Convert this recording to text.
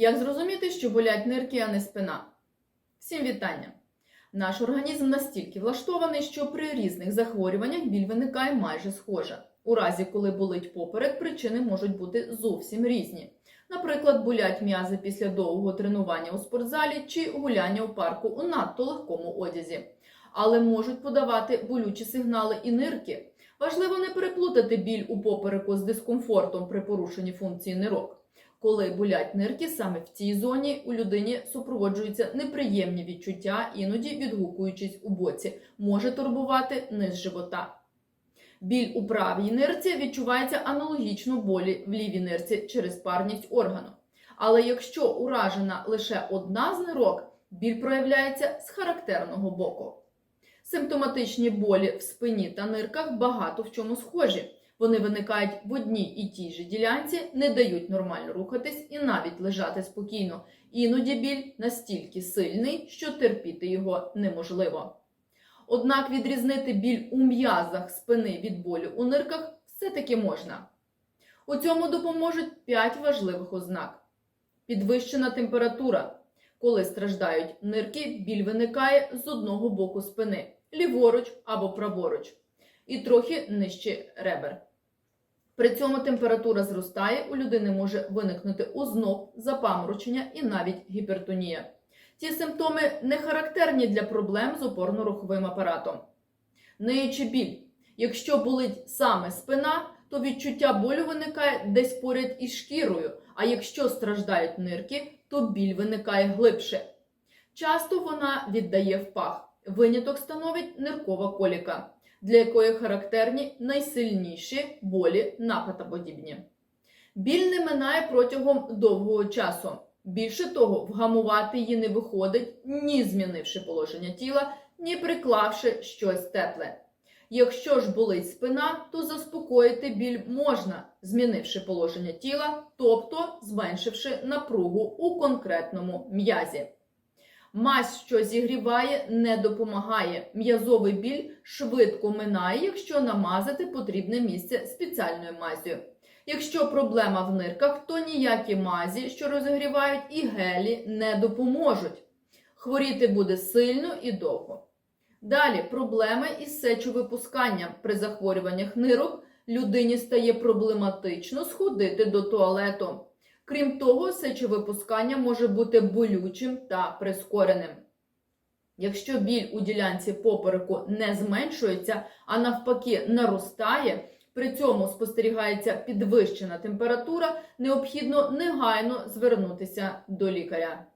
Як зрозуміти, що болять нирки, а не спина? Всім вітання! Наш організм настільки влаштований, що при різних захворюваннях біль виникає майже схожа. У разі, коли болить поперек, причини можуть бути зовсім різні. Наприклад, болять м'язи після довгого тренування у спортзалі чи гуляння у парку у надто легкому одязі. Але можуть подавати болючі сигнали і нирки. Важливо не переплутати біль у попереку з дискомфортом при порушенні функції нирок. Коли болять нирки, саме в цій зоні у людині супроводжуються неприємні відчуття, іноді відгукуючись у боці, може турбувати низ живота. Біль у правій нирці відчувається аналогічно болі в лівій нирці через парність органу. Але якщо уражена лише одна з нирок, біль проявляється з характерного боку. Симптоматичні болі в спині та нирках багато в чому схожі. Вони виникають в одній і тій же ділянці, не дають нормально рухатись і навіть лежати спокійно. Іноді біль настільки сильний, що терпіти його неможливо. Однак відрізнити біль у м'язах спини від болю у нирках все-таки можна. У цьому допоможуть 5 важливих ознак: підвищена температура. Коли страждають нирки, біль виникає з одного боку спини, ліворуч або праворуч, і трохи нижче ребер. При цьому температура зростає, у людини може виникнути озноб, запаморочення і навіть гіпертонія. Ці симптоми не характерні для проблем з опорно-руховим апаратом. Ниючи біль. Якщо болить саме спина, то відчуття болю виникає десь поряд із шкірою, а якщо страждають нирки, то біль виникає глибше. Часто вона віддає в пах. Виняток становить ниркова коліка, для якої характерні найсильніші болі нападоподібні. Біль не минає протягом довгого часу. Більше того, вгамувати її не виходить, ні змінивши положення тіла, ні приклавши щось тепле. Якщо ж болить спина, то заспокоїти біль можна, змінивши положення тіла, тобто зменшивши напругу у конкретному м'язі. Мазь, що зігріває, не допомагає. М'язовий біль швидко минає, якщо намазати потрібне місце спеціальною мазю. Якщо проблема в нирках, то ніякі мазі, що розігрівають, і гелі не допоможуть. Хворіти буде сильно і довго. Далі проблеми із сечовипусканням. При захворюваннях нирок людині стає проблематично сходити до туалету. Крім того, сечовипускання може бути болючим та прискореним. Якщо біль у ділянці попереку не зменшується, а навпаки наростає, при цьому спостерігається підвищена температура, необхідно негайно звернутися до лікаря.